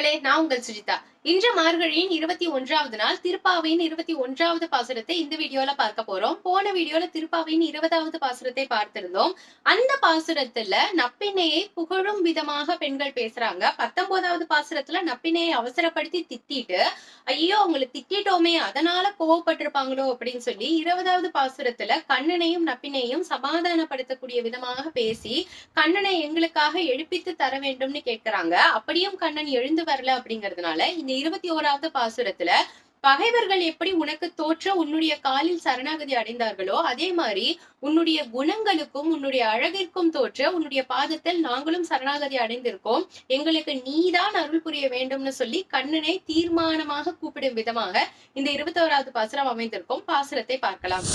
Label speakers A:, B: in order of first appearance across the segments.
A: மக்களே நான் உங்கள் சுஜிதா. இன்று மார்கழியின் இருபத்தி ஒன்றாவது நாள் திருப்பாவையின் இருபத்தி ஒன்றாவது பாசுரத்தை இந்த வீடியோல பார்க்க போறோம். போன வீடியோல திருப்பாவையின் இருபதாவது பாசுரத்தை பார்த்திருந்தோம். அந்த பாசுரத்துல நப்பினையை புகழும் விதமாக பெண்கள் பேசுறாங்க. பத்தொன்பதாவது பாசுரத்துல நப்பினையை அவசரப்படுத்தி திட்டிட்டு ஐயோ அவங்களை திட்டிட்டோமே அதனால கோவப்பட்டிருப்பாங்களோ அப்படின்னு சொல்லி இருபதாவது பாசுரத்துல கண்ணனையும் நப்பினையும் சமாதானப்படுத்தக்கூடிய விதமாக பேசி கண்ணனை எங்களுக்காக எழுப்பித்து தர வேண்டும்னு கேட்கிறாங்க அப்படியும் கண்ணன் எழுந்து வரல அப்படிங்கறதுனால இந்த இருபத்தி ஓராவது பாசுரத்துல பகைவர்கள் எப்படி உனக்கு தோற்ற உன்னுடைய காலில் சரணாகதி அடைந்தார்களோ அதே மாதிரி உன்னுடைய குணங்களுக்கும் உன்னுடைய அழகிற்கும் தோற்ற உன்னுடைய பாதத்தில் நாங்களும் சரணாகதி அடைந்திருக்கோம். எங்களுக்கு நீதான் அருள் புரிய வேண்டும்னு சொல்லி கண்ணனை தீர்மானமாக கூப்பிடும் விதமாக இந்த இருபத்தி ஓராவது பாசுரம் அமைந்திருக்கும். பாசுரத்தை பார்க்கலாம்.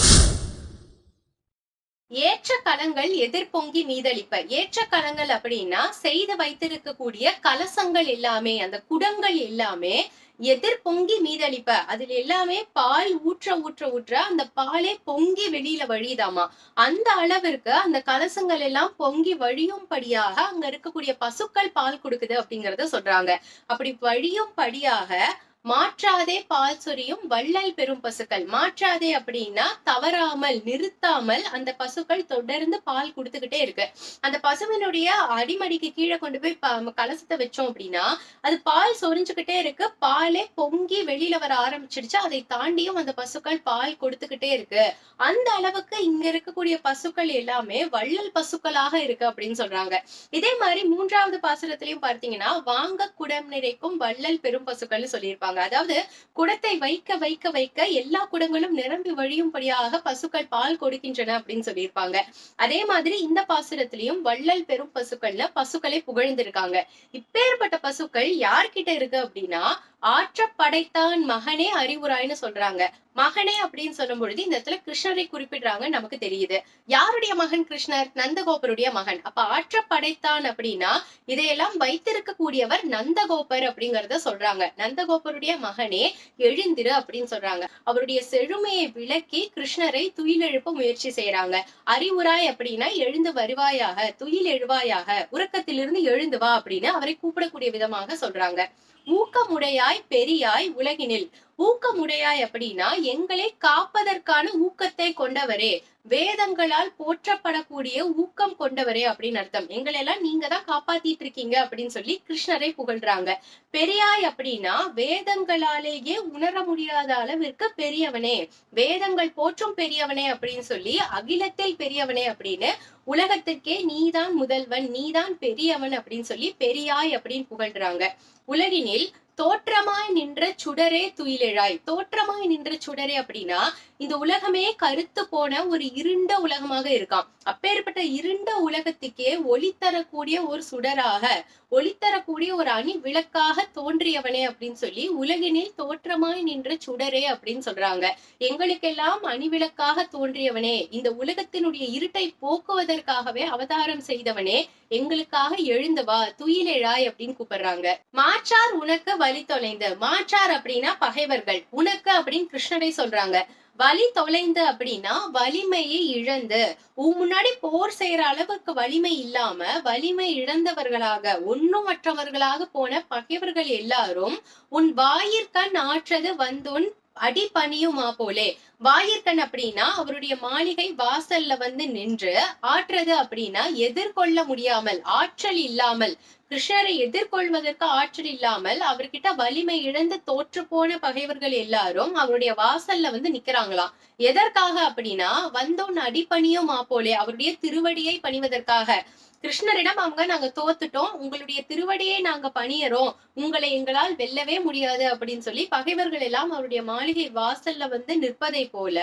A: ஏற்ற கலங்கள் எதிர்பொங்கி மீதளிப்ப. ஏற்ற கலங்கள் அப்படின்னா செய்து வைத்திருக்கக்கூடிய கலசங்கள் எல்லாமே அந்த குடங்கள் எல்லாமே எதிர் பொங்கி மீதளிப்ப. அதுல எல்லாமே பால் ஊற்ற ஊற்ற ஊற்ற அந்த பாலே பொங்கி வெளியில வழியுதாமா? அந்த அளவிற்கு அந்த கலசங்கள் எல்லாம் பொங்கி வழியும்படியாக அங்க இருக்கக்கூடிய பசுக்கள் பால் கொடுக்குது அப்படிங்கறத சொல்றாங்க. அப்படி வழியும்படியாக மாற்றாதே பால் சொரியும் வள்ளல் பெரும் பசுக்கள். மாற்றாதே அப்படின்னா தவறாமல் நிறுத்தாமல் அந்த பசுக்கள் தொடர்ந்து பால் கொடுத்துக்கிட்டே இருக்கு. அந்த பசுவினுடைய அடிமடிக்கு கீழே கொண்டு போய் கலசத்தை வச்சோம் அப்படின்னா அது பால் சொரிஞ்சுக்கிட்டே இருக்கு. பாலே பொங்கி வெளியில வர ஆரம்பிச்சிடுச்சு அதை தாண்டியும் அந்த பசுக்கள் பால் கொடுத்துக்கிட்டே இருக்கு. அந்த அளவுக்கு இங்க இருக்கக்கூடிய பசுக்கள் எல்லாமே வள்ளல் பசுக்களாக இருக்கு அப்படின்னு சொல்றாங்க. இதே மாதிரி மூன்றாவது பாசுரத்திலையும் பார்த்தீங்கன்னா வாங்க குடம் நிறைக்கும் வள்ளல் பெரும் பசுக்கள்னு சொல்லியிருப்பாங்க. அதாவது குடத்தை வைக்க வைக்க வைக்க எல்லா குடங்களும் நிரம்பி வழியும்படியாக பசுக்கள் பால் கொடுக்கின்றன அப்படின்னு சொல்லியிருப்பாங்க. அதே மாதிரி இந்த பாசுரத்திலையும் வள்ளல் பெரும் பசுக்கள்ல பசுக்களை புகழ்ந்திருக்காங்க. இப்பேற்பட்ட பசுக்கள் யார்கிட்ட இருக்கு அப்படின்னா ஆற்ற படைத்தான் மகனே அறிவுராய்னு சொல்றாங்க. மகனே அப்படின்னு சொல்லும் பொழுது இந்த இடத்துல கிருஷ்ணரை குறிப்பிடுறாங்க நமக்கு தெரியுது. யாருடைய மகன் கிருஷ்ணர்? நந்தகோபருடைய மகன். அப்ப ஆற்ற படைத்தான் அப்படின்னா இதையெல்லாம் வைத்திருக்க கூடியவர் நந்தகோபர் அப்படிங்கறத சொல்றாங்க. நந்தகோபருடைய மகனே எழுந்திரு அப்படின்னு சொல்றாங்க. அவருடைய செழுமையை விளக்கி கிருஷ்ணரை துயிலெழுப்ப முயற்சி செய்யறாங்க அறிவுராய் அப்படின்னா எழுந்து வருவாயாக துயில் எழுவாயாக உறக்கத்திலிருந்து எழுந்து வா அப்படின்னு அவரை கூப்பிடக்கூடிய விதமாக சொல்றாங்க. ஊக்கமுடையாய் பெரியாய் உலகினில். ஊக்கமுடையாய் அப்படின்னா எங்களை காப்பதற்கான ஊக்கத்தை கொண்டவரே. வேதங்களால் போற்றப்படக்கூடிய ஊக்கம் கொண்டவரே அப்படின்னு அர்த்தம். எங்களை எல்லாம் நீங்க தான் காப்பாத்திட்டு இருக்கீங்க அப்படின்னு சொல்லி கிருஷ்ணரை புகழ்றாங்க. பெரியாய் அப்படின்னா வேதங்களாலேயே உணர முடியாத அளவிற்கு பெரியவனே. வேதங்கள் போற்றும் பெரியவனே அப்படின்னு சொல்லி அகிலத்தில் பெரியவனே அப்படின்னு உலகத்திற்கே நீதான் முதல்வன் நீதான் பெரியவன் அப்படின்னு சொல்லி பெரியாய் அப்படின்னு புகழ்றாங்க. உலகினில் தோற்றமாய் நின்ற சுடரே துயிலெழாய். தோற்றமாய் நின்ற சுடரே அப்படின்னா இந்த உலகமே கருத்து போன ஒரு இருண்ட உலகமாக இருக்காம். அப்பேற்பட்ட இருண்ட உலகத்துக்கே ஒளி தரக்கூடிய ஒரு சுடராக ஒளி தரக்கூடிய ஒரு அணி விளக்காக தோன்றியவனே அப்படின்னு சொல்லி உலகினில் தோற்றமாய் நின்ற சுடரே அப்படின்னு சொல்றாங்க. எங்களுக்கெல்லாம் அணிவிளக்காக தோன்றியவனே இந்த உலகத்தினுடைய இருட்டை போக்குவதற்காகவே அவதாரம் செய்தவனே எங்களுக்காக எழுந்து வா துயிலெழாய் அப்படின்னு கூப்பிடுறாங்க. மாற்றார் உனக்கு வழி தொலைந்து. மாற்றார் அப்படின்னா பகைவர்கள். உனக்கு அப்படின்னு கிருஷ்ணரை சொல்றாங்க. வலி தொலைந்து அப்படின்னா வலிமையை இழந்து. உன் முன்னாடி போர் செய்யற அளவுக்கு வலிமை இல்லாம வலிமை இழந்தவர்களாக ஒண்ணுமற்றவர்களாக போன பகைவர்கள் எல்லாரும் உன் வாயிற்கண் ஆற்றது வந்துன் அடி பணியுமா போலே வாயிற்கண் அப்படின்னா அவருடைய மாளிகை வாசல்ல வந்து நின்று ஆற்றது அப்படின்னா எதிர்கொள்ள முடியாமல் ஆற்றல் இல்லாமல் கிருஷ்ணரை எதிர்கொள்வதற்கு ஆற்றல் இல்லாமல் அவர்கிட்ட வலிமை இழந்து தோற்று போன பகைவர்கள் எல்லாரும் அவருடைய வாசல்ல வந்து நிக்கிறாங்களாம். எதற்காக அப்படின்னா வந்தோன் அடிப்பணியும் போலே அவருடைய திருவடியை பணிவதற்காக. கிருஷ்ணரிடம் அவங்க நாங்க தோத்துட்டோம் உங்களுடைய திருவடியை நாங்க பணியறோம் உங்களை எங்களால் வெல்லவே முடியாது அப்படின்னு சொல்லி பகைவர்கள் எல்லாம் அவருடைய மாளிகை வாசல்ல வந்து நிற்பதை போல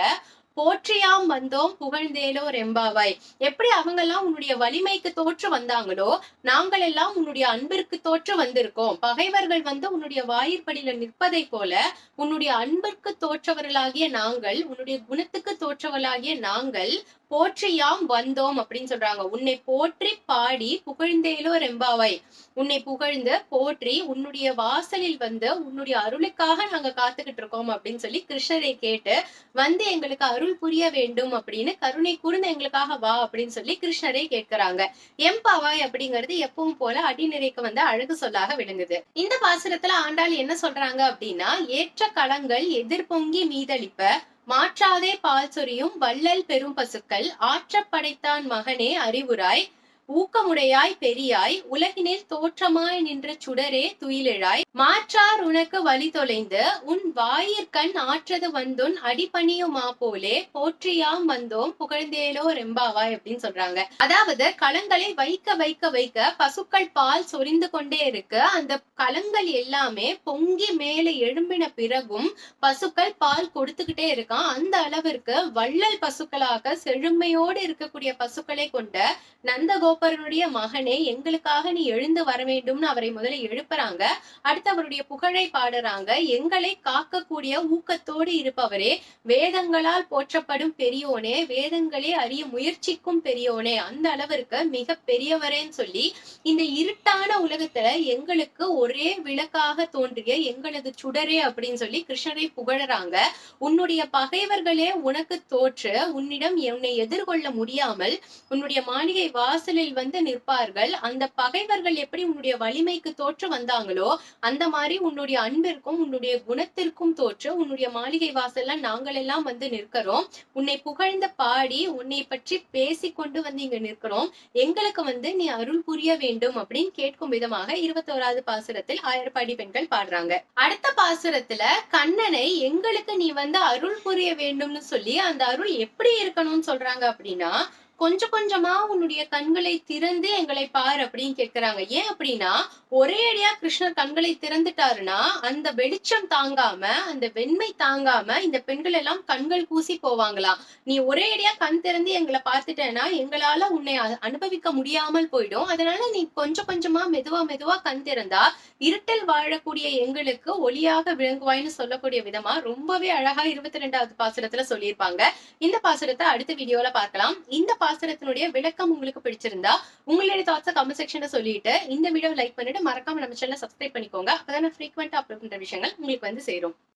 A: போற்றியாம் வந்தோம் புகழ்ந்தேலோ ரெம்பாவாய் எப்படி அவங்க எல்லாம் உன்னுடைய வலிமைக்கு தோற்று வந்தாங்களோ நாங்கள் எல்லாம் உன்னுடைய அன்பிற்கு தோற்று வந்திருக்கோம். பகைவர்கள் வந்து உன்னுடைய வாயிற்படியில நிற்பதை போல உன்னுடைய அன்பிற்கு தோற்றவர்களாகிய நாங்கள் உன்னுடைய குணத்துக்கு தோற்றவர்களாகிய நாங்கள் போற்றியாம் வந்தோம் அப்படின்னு சொல்றாங்க. உன்னை போற்றி பாடி புகழ்ந்தேலோ ரெம்பாவாய் உன்னை புகழ்ந்து போற்றி உன்னுடைய வாசலில் வந்து உன்னுடைய அருளுக்காக நாங்க காத்துக்கிட்டு இருக்கோம் அப்படின்னு சொல்லி கிருஷ்ணரை கேட்டு வந்து எங்களுக்கு அருள் அருள் புரிய வேண்டும் அப்படின்னு கருணை கூர்ந்து எங்களுக்காக வா அப்படின்னு சொல்லி கிருஷ்ணரே கேட்கிறாங்க. எம்பாவாய் அப்படிங்கிறது எப்பவும் போல அடிநிறைக்கு வந்து அழகு சொல்லாக விளங்குது. இந்த பாசுரத்துல ஆண்டாள் என்ன சொல்றாங்க அப்படின்னா ஏற்ற களங்கள் எதிர்பொங்கி மீதளிப்ப மாற்றாதே பால் சொரியும் வள்ளல் பெரும் பசுக்கள் ஆற்ற படைத்தான் மகனே அறிவுராய் ஊக்கமுடையாய் பெரியாய் உலகினில் தோற்றமாய் நின்ற சுடரே துயிலெழாய். மாற்றார் உனக்கு வழி தொலைந்து உன் வாயிற்கண் ஆற்றது வந்துன் அடிபணியுமா போலே போற்றியாம் வந்தோம் புகழ்ந்தேலோ ரெம்பாவாய் அப்படின்னு சொல்றாங்க. அதாவது களங்களை வைக்க வைக்க வைக்க பசுக்கள் பால் சொரிந்து கொண்டே இருக்கு. அந்த களங்கள் எல்லாமே பொங்கி மேலே எழும்பின பிறகும் பசுக்கள் பால் கொடுத்துக்கிட்டே இருக்கான் அந்த அளவிற்கு வள்ளல் பசுக்களாக செழுமையோடு இருக்கக்கூடிய பசுக்களை கொண்ட நந்தகோ கோப்பரனுடைய மகனே எங்களுக்காக நீ எழுந்து வர வேண்டும்னு அவரை முதல்ல எழுப்புறாங்க. அடுத்து அவருடைய புகழை பாடுறாங்க. எங்களை காக்கக்கூடிய ஊக்கத்தோடு இருப்பவரே வேதங்களால் போற்றப்படும் பெரியோனே வேதங்களே அறிய முயற்சிக்கும் பெரியோனே அந்த அளவிற்கு மிக பெரியவரேன்னு சொல்லி இந்த இருட்டான உலகத்துல எங்களுக்கு ஒரே விளக்காக தோன்றிய எங்களது சுடரே அப்படின்னு சொல்லி கிருஷ்ணரை புகழறாங்க. உன்னுடைய பகைவர்களே உனக்கு தோற்று உன்னிடம் என்னை எதிர்கொள்ள முடியாமல் உன்னுடைய மாளிகை வாசலில் வந்து நிற்பார்கள். அந்த பகைவர்கள் எப்படி உன்னுடைய வலிமைக்கு தோற்று வந்தாங்களோ அந்த மாதிரி உன்னுடைய அன்பிற்கும் உன்னுடைய குணத்திற்கும் தோற்று உன்னுடைய மாளிகை வாசல்ல நாங்கள் எல்லாம் வந்து நிற்கிறோம். உன்னை புகழ்ந்து பாடி உன்னை பற்றி பேசி கொண்டு வந்து இங்க நிற்கிறோம். எங்களுக்கு வந்து நீ அருள் புரிய வேண்டும் அப்படின்னு கேட்கும் விதமாக இருபத்தோராவது பாசுரத்தில் ஆயிரப்பாடி பெண்கள் பாடுறாங்க. அடுத்த பாசுரத்துல கண்ணனை எங்களுக்கு நீ வந்து அருள் புரிய வேண்டும்னு சொல்லி அந்த அருள் எப்படி இருக்கணும்னு சொல்றாங்க அப்படின்னா கொஞ்சம் கொஞ்சமா உன்னுடைய கண்களை திறந்து எங்களை பார் அப்படின்னு கேட்கிறாங்க ஏன் அப்படின்னா ஒரே அடியா கிருஷ்ணர் கண்களை திறந்துட்டாருன்னா அந்த வெளிச்சம் தாங்காம அந்த வெண்மை தாங்காம இந்த பெண்கள் எல்லாம் கண்கள் கூசி போவாங்களாம் நீ ஒரே அடியா கண் திறந்து எங்களை பார்த்துட்டேன்னா எங்களால உன்னை அனுபவிக்க முடியாமல் போயிடும். அதனால நீ கொஞ்சம் கொஞ்சமா மெதுவா மெதுவா கண் திறந்தா இருட்டில் வாழக்கூடிய எங்களுக்கு ஒளியாக விளங்குவாய்னு சொல்லக்கூடிய விதமா ரொம்பவே அழகா இருபத்தி ரெண்டாவது பாசுரத்துல சொல்லியிருப்பாங்க. இந்த பாசுரத்தை அடுத்த வீடியோல பார்க்கலாம். இந்த பாசனத்தினுடைய விளக்கம் உங்களுக்கு பிடிச்சிருந்தா உங்களுடைய தாட்ஸை கமெண்ட் செக்ஷன்ல சொல்லிட்டு இந்த வீடியோ லைக் பண்ணிட்டு மறக்காம நம்ம சேனல் சப்ஸ்கிரைப் பண்ணிக்கோங்க. அப்பதான் ஃப்ரீக்வெண்டா அப்லோட் பண்ற விஷயங்கள் உங்களுக்கு வந்து சேரும்.